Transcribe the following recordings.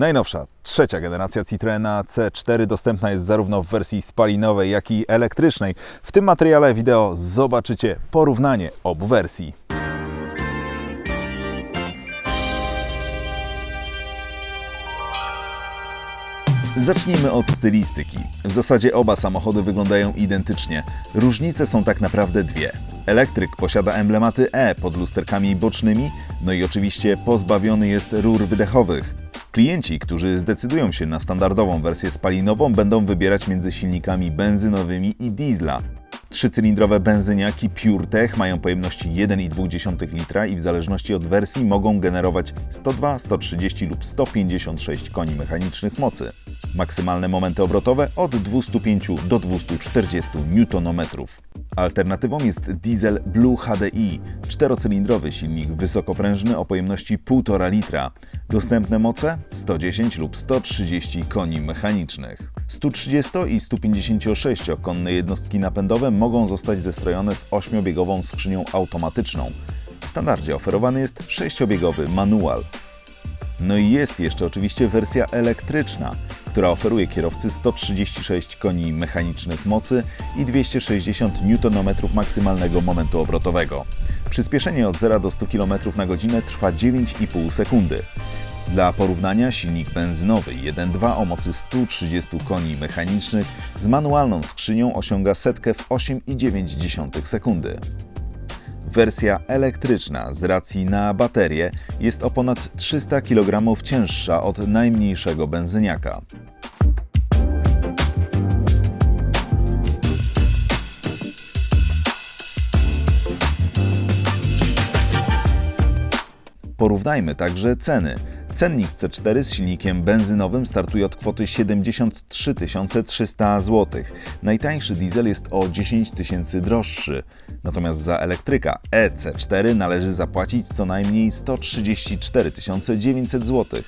Najnowsza, trzecia generacja Citroena C4 dostępna jest zarówno w wersji spalinowej, jak i elektrycznej. W tym materiale wideo zobaczycie porównanie obu wersji. Zacznijmy od stylistyki. W zasadzie oba samochody wyglądają identycznie. Różnice są tak naprawdę dwie. Elektryk posiada emblematy E pod lusterkami bocznymi, no i oczywiście pozbawiony jest rur wydechowych. Klienci, którzy zdecydują się na standardową wersję spalinową, będą wybierać między silnikami benzynowymi i diesla. Trzycylindrowe benzyniaki PureTech mają pojemności 1,2 litra i w zależności od wersji mogą generować 102, 130 lub 156 koni mechanicznych mocy. Maksymalne momenty obrotowe od 205 do 240 Nm. Alternatywą jest diesel Blue HDI, czterocylindrowy silnik wysokoprężny o pojemności 1,5 litra. Dostępne moce 110 lub 130 koni mechanicznych. 130 i 156-konne jednostki napędowe mogą zostać zestrojone z 8-biegową skrzynią automatyczną. W standardzie oferowany jest 6-biegowy manual. No i jest jeszcze oczywiście wersja elektryczna, która oferuje kierowcy 136 koni mechanicznych mocy i 260 Nm maksymalnego momentu obrotowego. Przyspieszenie od 0 do 100 km na godzinę trwa 9,5 sekundy. Dla porównania silnik benzynowy 1.2 o mocy 130 koni mechanicznych z manualną skrzynią osiąga setkę w 8,9 sekundy. Wersja elektryczna z racji na baterię jest o ponad 300 kg cięższa od najmniejszego benzyniaka. Porównajmy także ceny. Cennik C4 z silnikiem benzynowym startuje od kwoty 73 300 zł. Najtańszy diesel jest o 10 tysięcy droższy. Natomiast za elektryka EC4 należy zapłacić co najmniej 134 900 zł.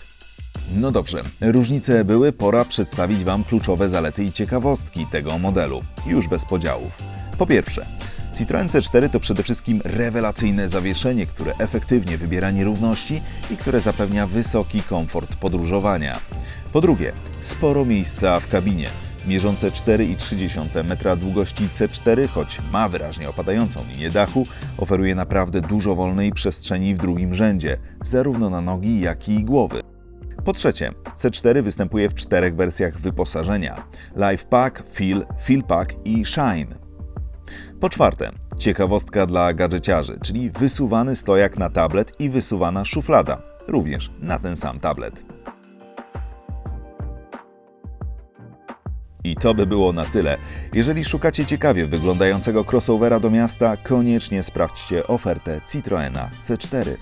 No dobrze, różnice były, pora przedstawić Wam kluczowe zalety i ciekawostki tego modelu, już bez podziałów. Po pierwsze, Citroen C4 to przede wszystkim rewelacyjne zawieszenie, które efektywnie wybiera nierówności i które zapewnia wysoki komfort podróżowania. Po drugie, sporo miejsca w kabinie. Mierzące 4,3 metra długości C4, choć ma wyraźnie opadającą linię dachu, oferuje naprawdę dużo wolnej przestrzeni w drugim rzędzie, zarówno na nogi, jak i głowy. Po trzecie, C4 występuje w czterech wersjach wyposażenia: Life Pack, Feel, Feel Pack i Shine. Po czwarte, ciekawostka dla gadżeciarzy, czyli wysuwany stojak na tablet i wysuwana szuflada, również na ten sam tablet. I to by było na tyle. Jeżeli szukacie ciekawie wyglądającego crossovera do miasta, koniecznie sprawdźcie ofertę Citroena C4.